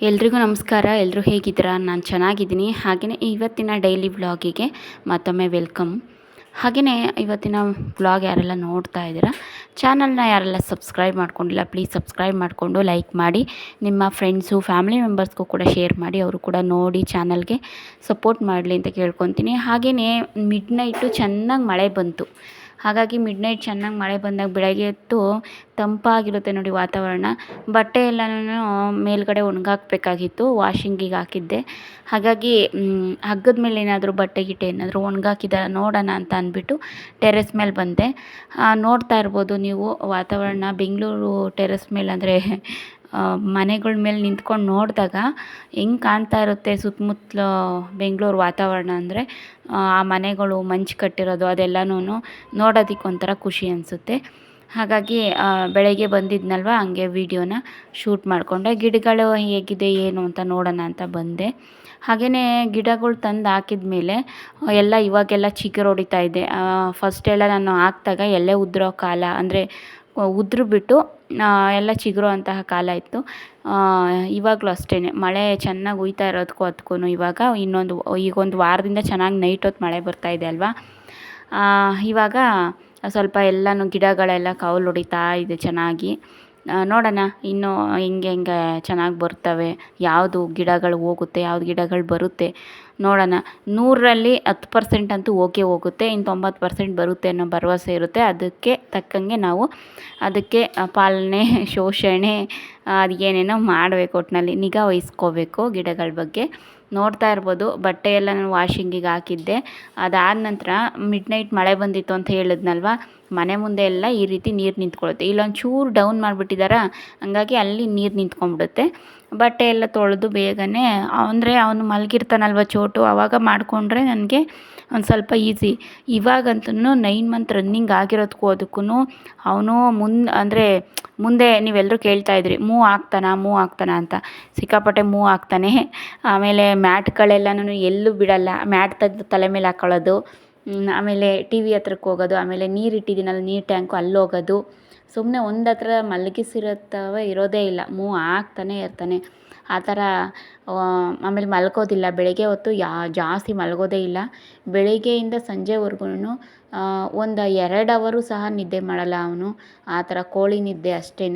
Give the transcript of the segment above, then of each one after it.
ಎಲ್ರಿಗೂ ನಮಸ್ಕಾರ ಎಲ್ಲರೂ ಹೇಗಿದ್ದೀರಾ? ನಾನು ಚೆನ್ನಾಗಿದ್ದೀನಿ. ಹಾಗೆಯೇ ಇವತ್ತಿನ ಡೈಲಿ ವ್ಲಾಗಿಗೆ ಮತ್ತೊಮ್ಮೆ ವೆಲ್ಕಮ್ ಹಾಗೆಯೇ ಇವತ್ತಿನ ವ್ಲಾಗ್ ಯಾರೆಲ್ಲ ನೋಡ್ತಾ ಇದ್ದೀರಾ ಚಾನಲ್ನ ಯಾರೆಲ್ಲ ಸಬ್ಸ್ಕ್ರೈಬ್ ಮಾಡ್ಕೊಂಡಿಲ್ಲ ಪ್ಲೀಸ್ ಸಬ್ಸ್ಕ್ರೈಬ್ ಮಾಡಿಕೊಂಡು ಲೈಕ್ ಮಾಡಿ. ನಿಮ್ಮ ಫ್ರೆಂಡ್ಸು ಫ್ಯಾಮಿಲಿ ಮೆಂಬರ್ಸ್ಗೂ ಕೂಡ ಶೇರ್ ಮಾಡಿ. ಅವರು ಕೂಡ ನೋಡಿ ಚಾನಲ್ಗೆ ಸಪೋರ್ಟ್ ಮಾಡಲಿ ಅಂತ ಕೇಳ್ಕೊತೀನಿ. ಹಾಗೆಯೇ ಮಿಡ್ ನೈಟು ಚೆನ್ನಾಗಿ ಮಳೆ ಬಂತು. ಹಾಗಾಗಿ ಮಿಡ್ ನೈಟ್ ಚೆನ್ನಾಗಿ ಮಳೆ ಬಂದಾಗ ಬೆಳಗ್ಗೆ ಎದ್ದು ತಂಪಾಗಿರುತ್ತೆ ನೋಡಿ ವಾತಾವರಣ. ಬಟ್ಟೆ ಎಲ್ಲನೂ ಮೇಲ್ಗಡೆ ಒಣಗಾಕ್ಬೇಕಾಗಿತ್ತು ವಾಷಿಂಗಿಗೆ ಹಾಕಿದ್ದೆ. ಹಾಗಾಗಿ ಹಗ್ಗದ ಮೇಲೆ ಏನಾದರೂ ಬಟ್ಟೆ ಗಿಟ್ಟೆ ಏನಾದರೂ ಒಣಗಾಕಿದ ನೋಡೋಣ ಅಂತ ಅಂದ್ಬಿಟ್ಟು ಟೆರೆಸ್ ಮೇಲೆ ಬಂದೆ. ನೋಡ್ತಾ ಇರ್ಬೋದು ನೀವು ವಾತಾವರಣ. ಬೆಂಗಳೂರು ಟೆರೆಸ್ ಮೇಲೆ ಅಂದರೆ ಮನೆಗಳ ಮೇಲೆ ನಿಂತ್ಕೊಂಡು ನೋಡಿದಾಗ ಹೆಂಗೆ ಕಾಣ್ತಾ ಇರುತ್ತೆ ಸುತ್ತಮುತ್ತಲು ಬೆಂಗಳೂರು ವಾತಾವರಣ ಅಂದರೆ, ಆ ಮನೆಗಳು ಮಂಚು ಕಟ್ಟಿರೋದು ಅದೆಲ್ಲನೂ ನೋಡೋದಕ್ಕೆ ಒಂಥರ ಖುಷಿ ಅನಿಸುತ್ತೆ. ಹಾಗಾಗಿ ಬೆಳಗ್ಗೆ ಬಂದಿದ್ನಲ್ವ ಹಂಗೆ ವಿಡಿಯೋನ ಶೂಟ್ ಮಾಡಿಕೊಂಡೆ. ಗಿಡಗಳು ಹೇಗಿದೆ, ಏನು ಅಂತ ನೋಡೋಣ ಅಂತ ಬಂದೆ. ಹಾಗೆಯೇ ಗಿಡಗಳು ತಂದು ಹಾಕಿದ ಮೇಲೆ ಎಲ್ಲ ಇವಾಗೆಲ್ಲ ಚಿಗುರು ಹೊಡಿತಾ ಇದೆ. ಎಲ್ಲ ನಾನು ಹಾಕ್ದಾಗ ಎಲ್ಲೇ ಉದುರೋ ಕಾಲ ಅಂದರೆ ಉದುರು ಬಿಟ್ಟು ಎಲ್ಲ ಚಿಗುರೋ ಅಂತಹ ಕಾಲ ಇತ್ತು. ಇವಾಗಲೂ ಅಷ್ಟೇ ಮಳೆ ಚೆನ್ನಾಗಿ ಹುಯ್ತಾ ಇರೋದಕ್ಕೂ ಅದಕ್ಕೂ ಇವಾಗ ಇನ್ನೊಂದು ಈಗ ಒಂದು ವಾರದಿಂದ ಚೆನ್ನಾಗಿ ನೈಟ್ ಹೊತ್ತು ಮಳೆ ಬರ್ತಾ ಇದೆ ಅಲ್ವಾ? ಇವಾಗ ಸ್ವಲ್ಪ ಎಲ್ಲನೂ ಗಿಡಗಳೆಲ್ಲ ಕೌಲು ಹೊಡಿತಾ ಇದೆ ಚೆನ್ನಾಗಿ. ನೋಡೋಣ, ಇನ್ನೂ ಹೆಂಗೆ ಹೆಂಗೆ ಚೆನ್ನಾಗಿ ಬರ್ತವೆ, ಯಾವುದು ಗಿಡಗಳು ಹೋಗುತ್ತೆ, ಯಾವ್ದು ಗಿಡಗಳು ಬರುತ್ತೆ. ನೋಡೋಣ. ನೂರರಲ್ಲಿ ಹತ್ತು ಪರ್ಸೆಂಟ್ ಅಂತೂ ಓಕೆ ಹೋಗುತ್ತೆ, ಇನ್ನು ತೊಂಬತ್ತು ಪರ್ಸೆಂಟ್ ಬರುತ್ತೆ ಅನ್ನೋ ಭರವಸೆ ಇರುತ್ತೆ. ಅದಕ್ಕೆ ತಕ್ಕಂಗೆ ನಾವು ಅದಕ್ಕೆ ಪಾಲನೆ, ಶೋಷಣೆ ಅದು ಏನೇನೋ ಮಾಡಬೇಕು ಒಟ್ಟಿನಲ್ಲಿ ನಿಗಾ ವಹಿಸ್ಕೋಬೇಕು ಗಿಡಗಳ ಬಗ್ಗೆ. ನೋಡ್ತಾ ಇರ್ಬೋದು ಬಟ್ಟೆ ಎಲ್ಲ ನಾನು ವಾಷಿಂಗಿಗೆ ಹಾಕಿದ್ದೆ. ಅದಾದ ನಂತರ ಮಿಡ್ ನೈಟ್ ಮಳೆ ಬಂದಿತ್ತು ಅಂತ ಹೇಳಿದ್ನಲ್ವ, ಮನೆ ಮುಂದೆ ಎಲ್ಲ ಈ ರೀತಿ ನೀರು ನಿಂತ್ಕೊಳುತ್ತೆ ಇಲ್ಲೊಂದು ಚೂರು ಡೌನ್ ಮಾಡಿಬಿಟ್ಟಿದಾರ, ಹಂಗಾಗಿ ಅಲ್ಲಿ ನೀರು ನಿಂತ್ಕೊಂಡ್ಬಿಡುತ್ತೆ. ಬಟ್ಟೆ ಎಲ್ಲ ತೊಳೆದು ಬೇಗನೆ, ಅಂದರೆ ಅವನು ಮಲಗಿರ್ತಾನಲ್ವ ಚೋಟು ಆವಾಗ ಮಾಡಿಕೊಂಡ್ರೆ ನನಗೆ ಒಂದು ಸ್ವಲ್ಪ ಈಸಿ ಇವಾಗಂತೂ ನೈನ್ ಮಂತ್ ರನ್ನಿಂಗ್ ಆಗಿರೋದಕ್ಕೂ ಅದಕ್ಕೂ ಅವನು ಮುಂದೆ, ಅಂದರೆ ಮುಂದೆ ನೀವೆಲ್ಲರೂ ಕೇಳ್ತಾ ಇದ್ರಿ ಮೂವ್ ಆಗ್ತಾನ ಮೂವ್ ಆಗ್ತಾನ ಅಂತ. ಸಿಕ್ಕಾಪಟ್ಟೆ ಮೂವ್ ಆಗ್ತಾನೆ. ಆಮೇಲೆ ಮ್ಯಾಟ್ಗಳೆಲ್ಲನೂ ಎಲ್ಲೂ ಬಿಡಲ್ಲ. ಮ್ಯಾಟ್ ತೆಗೆದು ತಲೆ ಮೇಲೆ ಹಾಕೊಳ್ಳೋದು ಆಮೇಲೆ ಟಿ ವಿ ಹತ್ರಕ್ಕೆ ಹೋಗೋದು, ಆಮೇಲೆ ನೀರು ಇಟ್ಟಿದ್ದೀನಲ್ಲ ನೀರು ಟ್ಯಾಂಕು ಅಲ್ಲಿ ಹೋಗೋದು ಸುಮ್ಮನೆ ಒಂದು ಹತ್ರ ಮಲಗಿಸಿರುತ್ತವೆ, ಇರೋದೇ ಇಲ್ಲ. ಮೂವ್ ಆಗ್ತಾನೆ ಇರ್ತಾನೆ. ಆ ಥರ ಆಮೇಲೆ ಮಲ್ಕೋದಿಲ್ಲ ಬೆಳಗ್ಗೆ ಹೊತ್ತು ಯಾ, ಜಾಸ್ತಿ ಮಲಗೋದೇ ಇಲ್ಲ. ಬೆಳಗ್ಗೆಯಿಂದ ಸಂಜೆವರೆಗೂ ಒಂದು ಎರಡು ಅವರು ಸಹ ನಿದ್ದೆ ಮಾಡಲ್ಲ ಅವನು. ಆ ಥರ ಕೋಳಿ ನಿದ್ದೆ ಅಷ್ಟೇ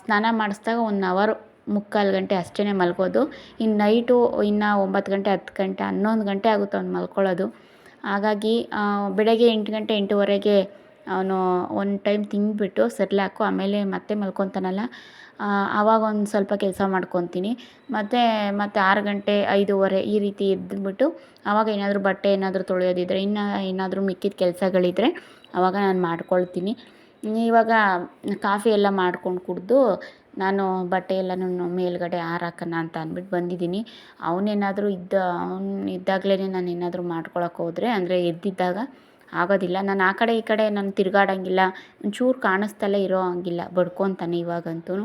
ಸ್ನಾನ ಮಾಡಿಸ್ದಾಗ ಒಂದು ಅವರ್ ಮುಕ್ಕಾಲು ಗಂಟೆ ಅಷ್ಟೇ ಮಲ್ಕೋದು ಇನ್ನು ನೈಟು ಇನ್ನು ಒಂಬತ್ತು ಗಂಟೆ, ಹತ್ತು ಗಂಟೆ, ಹನ್ನೊಂದು ಗಂಟೆ ಆಗುತ್ತೆ ಅವ್ನು ಮಲ್ಕೊಳ್ಳೋದು. ಹಾಗಾಗಿ ಬೆಳಗ್ಗೆ ಎಂಟು ಗಂಟೆ, ಎಂಟೂವರೆಗೆ ಅವನು ಒಂದು ಟೈಮ್ ತಿಂದ್ಬಿಟ್ಟು ಹಾಕು, ಆಮೇಲೆ ಮತ್ತೆ ಮಲ್ಕೊತಾನಲ್ಲ. ಆವಾಗ ಒಂದು ಸ್ವಲ್ಪ ಕೆಲಸ ಮಾಡ್ಕೊತೀನಿ. ಮತ್ತು, ಮತ್ತೆ ಆರು ಗಂಟೆ, ಐದೂವರೆ ಈ ರೀತಿ ಇದ್ದುಬಿಟ್ಟು ಆವಾಗ ಏನಾದರೂ ಬಟ್ಟೆ ಏನಾದರೂ ತೊಳೆಯೋದಿದ್ರೆ, ಇನ್ನು ಏನಾದರೂ ಮಿಕ್ಕಿದ ಕೆಲಸಗಳಿದ್ರೆ ಆವಾಗ ನಾನು ಮಾಡ್ಕೊಳ್ತೀನಿ. ಇವಾಗ ಕಾಫಿ ಎಲ್ಲ ಮಾಡ್ಕೊಂಡು ಕುಡಿದು ನಾನು ಬಟ್ಟೆ ಎಲ್ಲನೂ ಮೇಲುಗಡೆ ಹಾರಾಕೋಣ ಅಂತ ಅಂದ್ಬಿಟ್ಟು ಬಂದಿದ್ದೀನಿ. ಅವನೇನಾದರೂ ಇದ್ದ, ಅವ್ನು ಇದ್ದಾಗಲೇ ನಾನು ಏನಾದರೂ ಮಾಡ್ಕೊಳಕ್ಕೆ ಹೋದರೆ, ಅಂದರೆ ಎದ್ದಿದ್ದಾಗ ಆಗೋದಿಲ್ಲ. ನಾನು ಆ ಕಡೆ ಈ ಕಡೆ ನಾನು ತಿರುಗಾಡಂಗಿಲ್ಲ. ಒಂಚೂರು ಕಾಣಿಸ್ತಲೇ ಇರೋ ಹಂಗಿಲ್ಲ. ಬಡ್ಕೊತಾನೆ ಇವಾಗಂತೂ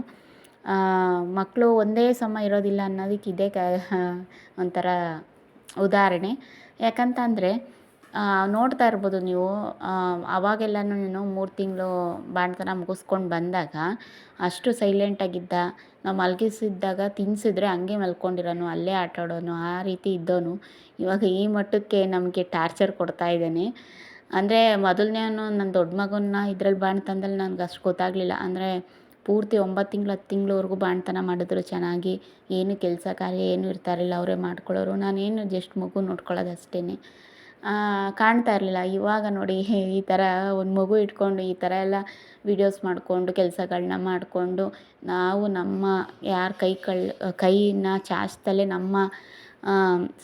ಮಕ್ಕಳು ಒಂದೇ ಸಮ ಇರೋದಿಲ್ಲ ಅನ್ನೋದಕ್ಕೆ ಇದೇ ಕ, ಒಂಥರ ಉದಾಹರಣೆ. ಯಾಕಂತಂದರೆ ನೋಡ್ತಾ ಇರ್ಬೋದು ನೀವು ಅವಾಗೆಲ್ಲನೂ ಮೂರು ತಿಂಗಳು ಬಾಣ್ತನ ಮುಗಿಸ್ಕೊಂಡು ಬಂದಾಗ ಅಷ್ಟು ಸೈಲೆಂಟಾಗಿದ್ದ ನಾವು ಮಲಗಿಸಿದ್ದಾಗ ತಿನ್ನಿಸಿದ್ರೆ ಹಂಗೆ ಮಲ್ಕೊಂಡಿರೋನು, ಅಲ್ಲೇ ಆಟಾಡೋನು, ಆ ರೀತಿ ಇದ್ದೋನು. ಇವಾಗ ಈ ಮಟ್ಟಕ್ಕೆ ನಮಗೆ ಟಾರ್ಚರ್ ಕೊಡ್ತಾ ಇದ್ದಾನೆ. ಅಂದರೆ ಮೊದಲನೇವನು ನನ್ನ ದೊಡ್ಡ ಮಗನ್ನ ಇದ್ರಲ್ಲಿ ಬಾಣ್ತನದಲ್ಲಿ ನನಗೆ ಅಷ್ಟು ಗೊತ್ತಾಗಲಿಲ್ಲ. ಅಂದರೆ ಪೂರ್ತಿ ಒಂಬತ್ತು ತಿಂಗಳು, ಹತ್ತು ತಿಂಗಳವರೆಗೂ ಬಾಣ್ತನ ಮಾಡಿದ್ರು ಚೆನ್ನಾಗಿ. ಏನು ಕೆಲಸ ಕಾರ್ಯ ಏನೂ ಇರ್ತಾಯಿರಲಿಲ್ಲ ಅವರೇ ಮಾಡ್ಕೊಳ್ಳೋರು ನಾನೇನು ಜಸ್ಟ್ ಮಗು ನೋಡ್ಕೊಳ್ಳೋದಷ್ಟೇ ಕಾಣ್ತಾ ಇರಲಿಲ್ಲ. ಇವಾಗ ನೋಡಿ ಈ ಥರ ಒಂದು ಮಗು ಇಟ್ಕೊಂಡು ಈ ಥರ ಎಲ್ಲ ವೀಡಿಯೋಸ್ ಮಾಡಿಕೊಂಡು ಕೆಲಸಗಳನ್ನ ಮಾಡಿಕೊಂಡು, ನಾವು ನಮ್ಮ ಯಾರ ಕೈ ಕಳ್, ಕೈನ ಚಾಚ್ತಲೇ ನಮ್ಮ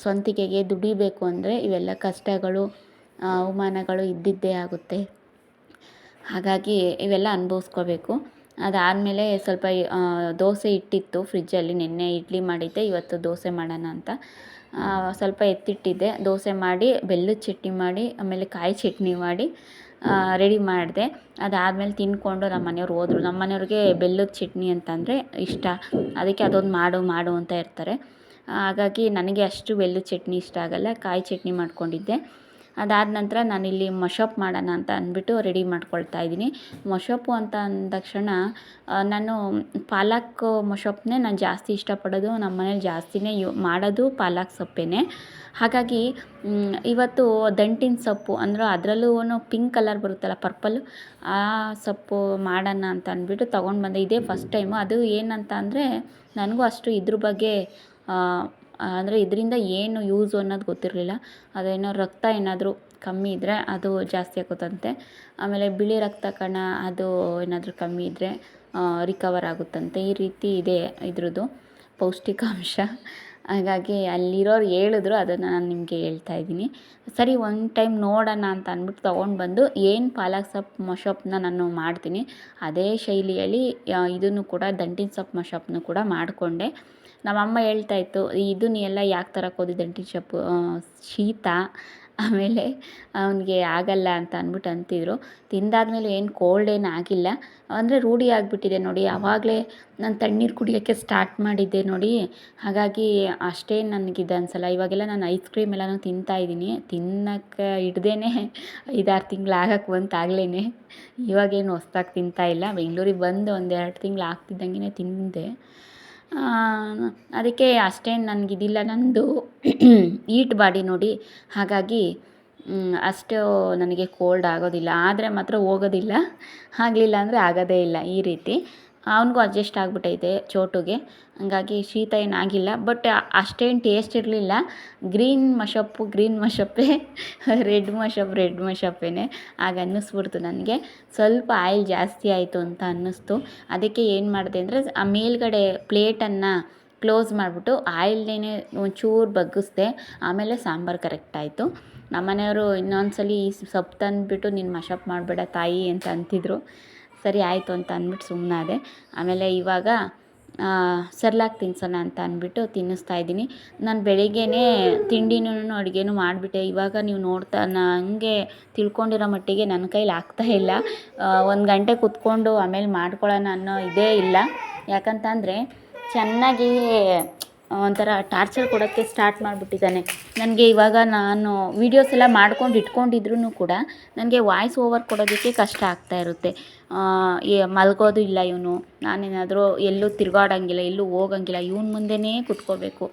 ಸ್ವಂತಿಕೆಗೆ ದುಡಿಬೇಕು ಅಂದರೆ ಇವೆಲ್ಲ ಕಷ್ಟಗಳು. ಅವಮಾನಗಳು ಇದ್ದಿದ್ದೇ ಆಗುತ್ತೆ. ಹಾಗಾಗಿ ಇವೆಲ್ಲ ಅನುಭವಿಸ್ಕೋಬೇಕು. ಅದಾದಮೇಲೆ ಸ್ವಲ್ಪ ದೋಸೆ ಇಟ್ಟಿತ್ತು ಫ್ರಿಜ್ಜಲ್ಲಿ, ನಿನ್ನೆ ಇಡ್ಲಿ ಮಾಡಿದ್ದೆ, ಇವತ್ತು ದೋಸೆ ಮಾಡೋಣ ಅಂತ. ಸ್ವಲ್ಪ ಎತ್ತಿಟ್ಟಿದ್ದೆ. ದೋಸೆ ಮಾಡಿ, ಬೆಲ್ಲದ ಚಟ್ನಿ ಮಾಡಿ, ಆಮೇಲೆ ಕಾಯಿ ಚಟ್ನಿ ಮಾಡಿ ರೆಡಿ ಮಾಡಿದೆ. ಅದಾದಮೇಲೆ ತಿಂದ್ಕೊಂಡು ನಮ್ಮ ಮನೆಯವ್ರು ಹೋದರು. ನಮ್ಮ ಮನೆಯವ್ರಿಗೆ ಬೆಲ್ಲದ ಚಟ್ನಿ ಅಂತಂದರೆ ಇಷ್ಟ. ಅದಕ್ಕೆ ಅದೊಂದು ಮಾಡು ಮಾಡು ಅಂತ ಇರ್ತಾರೆ. ಹಾಗಾಗಿ ನನಗೆ ಅಷ್ಟು ಬೆಲ್ಲದ ಚಟ್ನಿ ಇಷ್ಟ ಆಗಲ್ಲ. ಕಾಯಿ ಚಟ್ನಿ ಮಾಡ್ಕೊಂಡಿದ್ದೆ. ಅದಾದ ನಂತರ ನಾನಿಲ್ಲಿ ಮಶಪ್ ಮಾಡೋಣ ಅಂತ ಅಂದ್ಬಿಟ್ಟು ರೆಡಿ ಮಾಡ್ಕೊಳ್ತಾ ಇದ್ದೀನಿ. ಮೊಶಪ್ಪು ಅಂತ ಅಂದ ತಕ್ಷಣ ನಾನು ಪಾಲಕ್ ಮೊಶಪ್ಪನ್ನೇ ನಾನು ಜಾಸ್ತಿ ಇಷ್ಟಪಡೋದು. ನಮ್ಮ ಮನೇಲಿ ಜಾಸ್ತಿನೇ ಯು, ಮಾಡೋದು ಪಾಲಕ್ ಸೊಪ್ಪೇನೆ. ಹಾಗಾಗಿ ಇವತ್ತು ದಂಟಿನ ಸೊಪ್ಪು, ಅಂದ್ರೆ ಅದರಲ್ಲೂ ಪಿಂಕ್ ಕಲರ್ ಬರುತ್ತಲ್ಲ ಪರ್ಪಲ್ಲು, ಆ ಸೊಪ್ಪು ಮಾಡೋಣ ಅಂತ ಅಂದ್ಬಿಟ್ಟು ತೊಗೊಂಡು ಬಂದೆ ಇದೇ ಫಸ್ಟ್ ಟೈಮು. ಅದು ಏನಂತ ಅಂದರೆ, ನನಗೂ ಅಷ್ಟು ಇದ್ರ ಬಗ್ಗೆ ಅಂದರೆ ಇದರಿಂದ ಏನು ಯೂಸು ಅನ್ನೋದು ಗೊತ್ತಿರಲಿಲ್ಲ. ಅದೇನೋ ರಕ್ತ ಏನಾದರೂ ಕಮ್ಮಿ ಇದ್ದರೆ ಅದು ಜಾಸ್ತಿ ಆಗುತ್ತಂತೆ. ಆಮೇಲೆ ಬಿಳಿ ರಕ್ತ ಕಣ ಅದು ಏನಾದರೂ ಕಮ್ಮಿ ಇದ್ದರೆ ರಿಕವರ್ ಆಗುತ್ತಂತೆ. ಈ ರೀತಿ ಇದೆ ಇದ್ರದ್ದು ಪೌಷ್ಟಿಕಾಂಶ. ಹಾಗಾಗಿ ಅಲ್ಲಿರೋರು ಹೇಳಿದ್ರು, ಅದನ್ನು ನಾನು ನಿಮಗೆ ಹೇಳ್ತಾ ಇದ್ದೀನಿ. ಸರಿ ಒನ್ ಟೈಮ್ ನೋಡೋಣ ಅಂತ ಅಂದ್ಬಿಟ್ಟು ತೊಗೊಂಡು ಬಂದು ಏನು ಪಾಲಕ್ ಸೊಪ್ಪು ಮಶಪ್ನ ನಾನು ಮಾಡ್ತೀನಿ, ಅದೇ ಶೈಲಿಯಲ್ಲಿ ಇದನ್ನು ಕೂಡ ದಂಟಿನ ಸೊಪ್ಪು ಮಶಪ್ನು ಕೂಡ ಮಾಡಿಕೊಂಡೆ. ನಮ್ಮಮ್ಮ ಹೇಳ್ತಾ ಇತ್ತು ಇದನ್ನ ಎಲ್ಲ ಯಾಕೆ ತರಕ್ಕೆ ಹೋದಿ ದಂಟಿನ ಸೊಪ್ಪು ಶೀತ? ಆಮೇಲೆ ಅವನಿಗೆ ಆಗಲ್ಲ ಅಂತ ಅಂದ್ಬಿಟ್ಟು ಅಂತಿದ್ರು. ತಿಂದಾದ್ಮೇಲೆ ಏನು ಕೋಲ್ಡ್ ಏನು ಆಗಿಲ್ಲ. ಅಂದರೆ ರೂಢಿ ಆಗಿಬಿಟ್ಟಿದೆ ನೋಡಿ ಆವಾಗಲೇ ನಾನು ತಣ್ಣೀರು ಕುಡಿಯೋಕ್ಕೆ ಸ್ಟಾರ್ಟ್ ಮಾಡಿದ್ದೆ ನೋಡಿ. ಹಾಗಾಗಿ ಅಷ್ಟೇ ನನಗೆ ಅನ್ಸಲ್ಲ. ಇವಾಗೆಲ್ಲ ನಾನು ಐಸ್ ಕ್ರೀಮ್ ಎಲ್ಲನೂ ತಿಂತಾಯಿದ್ದೀನಿ ತಿನ್ನಕ್ಕೆ ಹಿಡ್ದೇ ಐದಾರು ತಿಂಗಳು ಆಗಕ್ಕೆ ಬಂತು ಆಗ್ಲೇ ಇವಾಗೇನು ಹೊಸ್ದಾಗಿ ತಿಂತಾಯಿಲ್ಲ ಬೆಂಗಳೂರಿಗೆ ಬಂದು ಒಂದೆರಡು ತಿಂಗ್ಳು ಆಗ್ತಿದ್ದಂಗೆ ತಿಂದೆ. ಅದಕ್ಕೆ ಅಷ್ಟೇನು ನನಗೆ ಇದಿಲ್ಲ ನನ್ನದು ಈಟ್ ಬಾಡಿ ನೋಡಿ. ಹಾಗಾಗಿ ಅಷ್ಟು ನನಗೆ ಕೋಲ್ಡ್ ಆಗೋದಿಲ್ಲ. ಆದರೆ ಮಾತ್ರ ಹೋಗೋದಿಲ್ಲ. ಆಗಲಿಲ್ಲ ಅಂದರೆ ಆಗೋದೇ ಇಲ್ಲ ಈ ರೀತಿ. ಅವನಿಗೂ ಅಡ್ಜಸ್ಟ್ ಆಗಿಬಿಟ್ಟೈತೆ ಚೋಟುಗೆ. ಹಂಗಾಗಿ ಶೀತ ಏನಾಗಿಲ್ಲ ಬಟ್ ಅಷ್ಟೇನು ಟೇಸ್ಟ್ ಇರಲಿಲ್ಲ. ಗ್ರೀನ್ ಮಶಪ್ಪು ಗ್ರೀನ್ ಮಶಪ್ಪೇ ರೆಡ್ ಮಶಪ್ ರೆಡ್ ಮಶಪ್ಪೇ ಆಗ ಅನ್ನಿಸ್ಬಿಡ್ತು ನನಗೆ. ಸ್ವಲ್ಪ ಆಯಿಲ್ ಜಾಸ್ತಿ ಆಯಿತು ಅಂತ ಅನ್ನಿಸ್ತು. ಅದಕ್ಕೆ ಏನು ಮಾಡಿದೆ ಅಂದರೆ, ಆ ಮೇಲ್ಗಡೆ ಪ್ಲೇಟನ್ನು ಕ್ಲೋಸ್ ಮಾಡಿಬಿಟ್ಟು ಆಯಿಲ್ನೇ ಒಂಚೂರು ಬಗ್ಗಿಸ್ದೆ. ಆಮೇಲೆ ಸಾಂಬಾರು ಕರೆಕ್ಟ್ ಆಯಿತು. ಇನ್ನೊಂದು ಸಲ ಈ ಸೊಪ್ಪು ತಂದುಬಿಟ್ಟು ನೀನು ಮಶಪ್ ಮಾಡಬೇಡ ತಾಯಿ ಅಂತ ಅಂತಿದ್ರು. ಸರಿ ಆಯಿತು ಅಂತ ಅಂದ್ಬಿಟ್ಟು ಸುಮ್ಮನಾದೆ ಆಮೇಲೆ ಇವಾಗ ಸರ್ಲಾಕ್ ತಿನ್ಸೋಣ ಅಂತ ಅಂದ್ಬಿಟ್ಟು ತಿನ್ನಿಸ್ತಾ ಇದ್ದೀನಿ. ನಾನು ಬೆಳಿಗ್ಗೆನೇ ತಿಂಡಿನೂ ಅಡುಗೆನೂ ಮಾಡಿಬಿಟ್ಟೆ. ಇವಾಗ ನೀವು ನೋಡ್ತಾ ನನಗೆ ತಿಳ್ಕೊಂಡಿರೋ ಮಟ್ಟಿಗೆ ನನ್ನ ಕೈಲಿ ಇಲ್ಲ. ಒಂದು ಗಂಟೆ ಕೂತ್ಕೊಂಡು ಆಮೇಲೆ ಮಾಡ್ಕೊಳ್ಳೋಣ ಅನ್ನೋ ಇದೇ ಇಲ್ಲ. ಯಾಕಂತಂದರೆ, ಚೆನ್ನಾಗಿ ಒಂಥರ ಟಾರ್ಚರ್ ಕೊಡೋಕ್ಕೆ ಸ್ಟಾರ್ಟ್ ಮಾಡಿಬಿಟ್ಟಿದ್ದಾನೆ. ನನಗೆ ಇವಾಗ ನಾನು ವೀಡಿಯೋಸ್ ಎಲ್ಲ ಮಾಡ್ಕೊಂಡು ಇಟ್ಕೊಂಡಿದ್ರೂ ಕೂಡ ನನಗೆ ವಾಯ್ಸ್ ಓವರ್ ಕೊಡೋದಕ್ಕೆ ಕಷ್ಟ ಆಗ್ತಾ ಇರುತ್ತೆ. ಮಲ್ಗೋದು ಇಲ್ಲ ಇವನು. ನಾನೇನಾದರೂ ಎಲ್ಲೂ ತಿರುಗಾಡೋಂಗಿಲ್ಲ, ಎಲ್ಲೂ ಹೋಗಂಗಿಲ್ಲ, ಇವನ ಮುಂದೆನೇ ಕುತ್ಕೋಬೇಕು.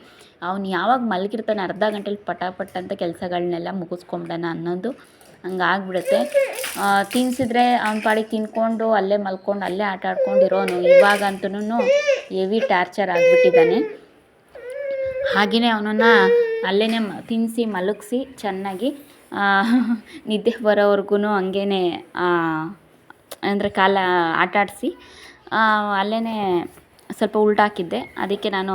ಅವ್ನು ಯಾವಾಗ ಮಲಗಿರ್ತಾನೆ ಅರ್ಧ ಗಂಟೆಲಿ ಪಟ ಪಟ್ ಅಂತ ಕೆಲಸಗಳನ್ನೆಲ್ಲ ಮುಗಿಸ್ಕೊಂಬಿಡೋಣ ಅನ್ನೋದು ಹಂಗಾಗ್ಬಿಡುತ್ತೆ. ತಿನ್ಸಿದ್ರೆ ಅವ್ನ ಪಾಡಿಗೆ ತಿನ್ಕೊಂಡು ಅಲ್ಲೇ ಮಲ್ಕೊಂಡು ಅಲ್ಲೇ ಆಟ ಆಡ್ಕೊಂಡಿರೋನು ಇವಾಗಂತೂ ಹೆವಿ ಟಾರ್ಚರ್ ಆಗಿಬಿಟ್ಟಿದ್ದಾನೆ. ಹಾಗೆಯೇ ಅವನನ್ನು ಅಲ್ಲೇ ತಿನ್ನಿಸಿ ಮಲಗಿಸಿ ಚೆನ್ನಾಗಿ ನಿದ್ದೆ ಬರೋವರೆಗೂ ಹಂಗೇ ಅಂದರೆ ಕಾಲ ಆಟಾಡಿಸಿ ಅಲ್ಲೇ ಸ್ವಲ್ಪ ಉಲ್ಟಾಕಿದ್ದೆ. ಅದಕ್ಕೆ ನಾನು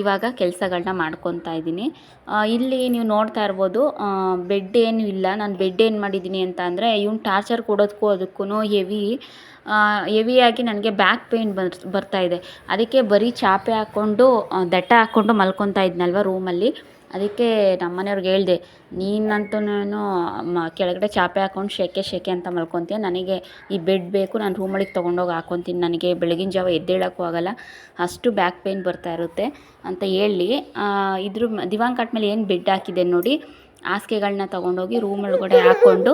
ಇವಾಗ ಕೆಲಸಗಳನ್ನ ಮಾಡ್ಕೊತಾ ಇದ್ದೀನಿ. ಇಲ್ಲಿ ನೀವು ನೋಡ್ತಾ ಇರ್ಬೋದು ಬೆಡ್ ಏನೂ ಇಲ್ಲ. ನಾನು ಬೆಡ್ ಏನು ಮಾಡಿದ್ದೀನಿ ಅಂತ ಅಂದರೆ ಇವ್ನು ಟಾರ್ಚರ್ ಕೊಡೋದಕ್ಕೂ ಅದಕ್ಕೂ ಹೆವಿ ಹೆವಿಯಾಗಿ ನನಗೆ ಬ್ಯಾಕ್ ಪೇಯ್ನ್ ಬರ್ತಾ ಇದೆ. ಅದಕ್ಕೆ ಬರೀ ಚಾಪೆ ಹಾಕ್ಕೊಂಡು ದಟ್ಟ ಹಾಕ್ಕೊಂಡು ಮಲ್ಕೊತಾ ಇದ್ನಲ್ವ ರೂಮಲ್ಲಿ ಅದಕ್ಕೆ ನಮ್ಮ ಮನೆಯವ್ರಿಗೆ ಹೇಳ್ದೆ, ನೀನಂತೂ ಮ, ಕೆಳಗಡೆ ಚಾಪೆ ಹಾಕ್ಕೊಂಡು ಶೆಕೆ ಶೆಕೆ ಅಂತ ಮಲ್ಕೊತೀಯ. ನನಗೆ ಈ ಬೆಡ್ ಬೇಕು, ನಾನು ರೂಮೊಳಗೆ ತೊಗೊಂಡೋಗಿ ಹಾಕ್ಕೊತೀನಿ ನನಗೆ ಬೆಳಗಿನ ಜಾವ ಎದ್ದೇಳೋಕ್ಕೂ ಆಗೋಲ್ಲ. ಅಷ್ಟು ಬ್ಯಾಕ್ ಪೇಯ್ನ್ ಬರ್ತಾ ಇರುತ್ತೆ. ಅಂತ ಹೇಳಿ ಇದ್ರ ದಿವಾನ್ ಮೇಲೆ ಏನು ಬೆಡ್ ಹಾಕಿದೆ ನೋಡಿ ಹಾಸಿಗೆಗಳನ್ನ ತೊಗೊಂಡೋಗಿ ರೂಮ್ ಒಳಗಡೆ ಹಾಕ್ಕೊಂಡು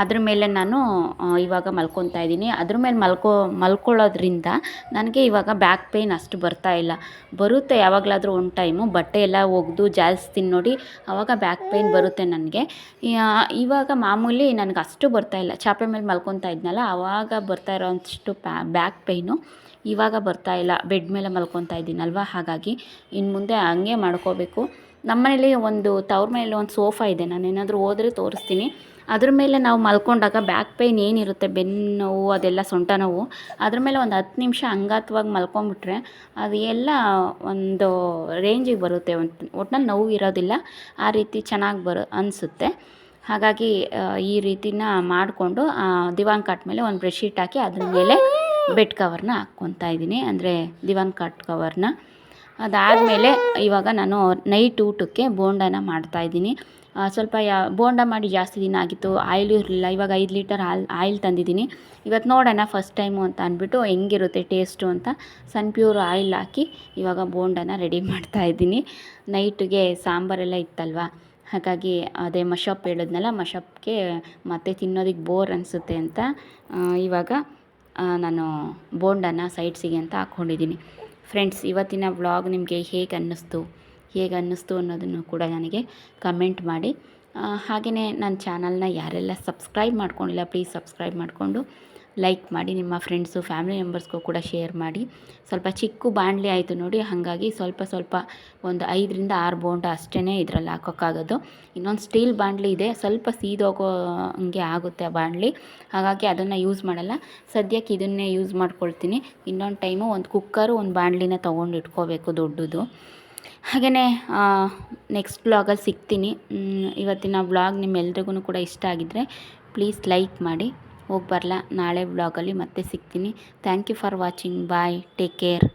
ಅದ್ರ ಮೇಲೆ ನಾನು ಇವಾಗ ಮಲ್ಕೊತಾ ಇದ್ದೀನಿ. ಅದ್ರ ಮೇಲೆ ಮಲ್ಕೋ, ಮಲ್ಕೊಳ್ಳೋದ್ರಿಂದ ನನಗೆ ಇವಾಗ ಬ್ಯಾಕ್ ಪೇಯ್ನ್ ಅಷ್ಟು ಬರ್ತಾ ಇಲ್ಲ. ಬರುತ್ತೆ ಯಾವಾಗಲಾದರೂ ಒಂದು ಟೈಮು ಬಟ್ಟೆ ಎಲ್ಲ ಒಗೆದು ಜಾಲಿಸ್ತೀನಿ ನೋಡಿ ಆವಾಗ ಬ್ಯಾಕ್ ಪೇಯ್ನ್ ಬರುತ್ತೆ ನನಗೆ. ಇವಾಗ ಮಾಮೂಲಿ ನನಗೆ ಅಷ್ಟು ಬರ್ತಾ ಇಲ್ಲ. ಚಾಪೆ ಮೇಲೆ ಮಲ್ಕೊತಾ ಇದ್ನಲ್ಲ ಆವಾಗ ಬರ್ತಾ ಇರೋಷ್ಟು ಬ್ಯಾಕ್ ಪೇಯ್ನು ಇವಾಗ ಬರ್ತಾ ಇಲ್ಲ. ಬೆಡ್ ಮೇಲೆ ಮಲ್ಕೊತಾ ಇದ್ದೀನಲ್ವ? ಹಾಗಾಗಿ ಇನ್ನು ಮುಂದೆ ಹಂಗೆ ಮಾಡ್ಕೋಬೇಕು. ನಮ್ಮ ಮನೇಲಿ ಒಂದು, ತವ್ರ ಮನೇಲಿ ಒಂದು ಸೋಫಾ ಇದೆ. ನಾನು ಏನಾದರೂ ಹೋದರೆ ತೋರಿಸ್ತೀನಿ. ಅದ್ರ ಮೇಲೆ ನಾವು ಮಲ್ಕೊಂಡಾಗ ಬ್ಯಾಕ್ ಪೇಯ್ನ್ ಏನಿರುತ್ತೆ, ಬೆನ್ನು ನೋವು, ಅದೆಲ್ಲ ಸೊಂಟ ನೋವು, ಅದ್ರ ಮೇಲೆ ಒಂದು ಹತ್ತು ನಿಮಿಷ ಅಂಗಾತ್ವಾಗಿ ಮಲ್ಕೊಂಡ್ಬಿಟ್ರೆ ಅದು ಎಲ್ಲ ಒಂದು ರೇಂಜಿಗೆ ಬರುತ್ತೆ. ಒಂದು ಒಟ್ನಲ್ಲಿ ನೋವು ಇರೋದಿಲ್ಲ, ಆ ರೀತಿ ಚೆನ್ನಾಗಿ ಬರು, ಅನಿಸುತ್ತೆ. ಹಾಗಾಗಿ ಈ ರೀತಿನ ಮಾಡಿಕೊಂಡು ದಿವಾನ್ ಕಾಟ್ ಮೇಲೆ ಒಂದು ಬೆಡ್ಶೀಟ್ ಹಾಕಿ ಅದ್ರ ಮೇಲೆ ಬೆಡ್ ಕವರ್ನ ಹಾಕ್ಕೊತಾ ಇದ್ದೀನಿ. ಅಂದರೆ ದಿವಾನ್ ಕಾಟ್ ಕವರ್ನ ಅದಾದಮೇಲೆ ಇವಾಗ ನಾನು ನೈಟ್ ಊಟಕ್ಕೆ ಬೋಂಡನ ಮಾಡ್ತಾಯಿದ್ದೀನಿ ಸ್ವಲ್ಪ ಯಾ, ಬೋಂಡ ಮಾಡಿ ಜಾಸ್ತಿ ದಿನ ಆಗಿತ್ತು, ಆಯಿಲು ಇರಲಿಲ್ಲ, ಇವಾಗ ಐದು ಲೀಟರ್ ಹಾಲು, ಆಯಿಲ್ ತಂದಿದ್ದೀನಿ. ಇವತ್ತು ನೋಡೋಣ ಫಸ್ಟ್ ಟೈಮು ಅಂತ ಅಂದ್ಬಿಟ್ಟು ಹೆಂಗಿರುತ್ತೆ ಟೇಸ್ಟು ಅಂತ. ಸನ್ ಪ್ಯೂರ್ ಆಯಿಲ್ ಹಾಕಿ ಇವಾಗ ಬೋಂಡನ ರೆಡಿ ಮಾಡ್ತಾ ಇದ್ದೀನಿ. ನೈಟಿಗೆ ಸಾಂಬಾರೆಲ್ಲ ಇತ್ತಲ್ವ? ಹಾಗಾಗಿ ಅದೇ ಮಶಪ್ ಹೇಳಿದ್ನಲ್ಲ ಮಶಪ್ಗೆ ಮತ್ತೆ ತಿನ್ನೋದಕ್ಕೆ ಬೋರ್ ಅನಿಸುತ್ತೆ ಅಂತ ಇವಾಗ ನಾನು ಬೋಂಡನ ಸೈಡ್ಸಿಗೆ ಅಂತ ಹಾಕ್ಕೊಂಡಿದ್ದೀನಿ ಫ್ರೆಂಡ್ಸ್ ಇವತ್ತಿನ ವ್ಲಾಗ್ ನಿಮಗೆ ಹೇಗೆ ಅನ್ನಿಸ್ತು? ಹೇಗೆ ಅನ್ನಿಸ್ತು ಅನ್ನೋದನ್ನು ಕೂಡ ನನಗೆ ಕಮೆಂಟ್ ಮಾಡಿ. ಹಾಗೆಯೇ ನನ್ನ ಚಾನಲ್ನ ಯಾರೆಲ್ಲ ಸಬ್ಸ್ಕ್ರೈಬ್ ಮಾಡ್ಕೊಂಡಿಲ್ಲ ಪ್ಲೀಸ್ ಸಬ್ಸ್ಕ್ರೈಬ್ ಮಾಡಿಕೊಂಡು ಲೈಕ್ ಮಾಡಿ, ನಿಮ್ಮ ಫ್ರೆಂಡ್ಸು ಫ್ಯಾಮಿಲಿ ಮೆಂಬರ್ಸ್ಗೂ ಕೂಡ ಶೇರ್ ಮಾಡಿ. ಸ್ವಲ್ಪ ಚಿಕ್ಕ ಬಾಣಲಿ ಆಯಿತು ನೋಡಿ, ಹಾಗಾಗಿ ಸ್ವಲ್ಪ ಸ್ವಲ್ಪ ಒಂದು ಐದರಿಂದ ಆರು ಬೋಂಡ ಅಷ್ಟೇ ಇದರಲ್ಲಿ ಹಾಕೋಕ್ಕಾಗೋದು. ಇನ್ನೊಂದು ಸ್ಟೀಲ್ ಬಾಣಲಿ ಇದೆ, ಸ್ವಲ್ಪ ಸೀದೋಗೋ ಹಂಗೆ ಆಗುತ್ತೆ ಆ ಬಾಣಲಿ. ಹಾಗಾಗಿ ಅದನ್ನು ಯೂಸ್ ಮಾಡಲ್ಲ. ಸದ್ಯಕ್ಕೆ ಇದನ್ನೇ ಯೂಸ್ ಮಾಡ್ಕೊಳ್ತೀನಿ. ಇನ್ನೊಂದು ಟೈಮು ಒಂದು ಕುಕ್ಕರು ಒಂದು ಬಾಣಲಿನ ತೊಗೊಂಡು ಇಟ್ಕೋಬೇಕು ದೊಡ್ಡದು. ಹಾಗೆಯೇ ನೆಕ್ಸ್ಟ್ ಬ್ಲಾಗಲ್ಲಿ ಸಿಗ್ತೀನಿ. ಇವತ್ತಿನ ಬ್ಲಾಗ್ ನಿಮ್ಮೆಲ್ರಿಗೂ ಕೂಡ ಇಷ್ಟ ಆಗಿದ್ದರೆ ಪ್ಲೀಸ್ ಲೈಕ್ ಮಾಡಿ. ಹೋಗಿ ಬರಲ್ಲ ನಾಳೆ ಬ್ಲಾಗಲ್ಲಿ ಮತ್ತೆ ಸಿಗ್ತೀನಿ. Thank you for watching bye take care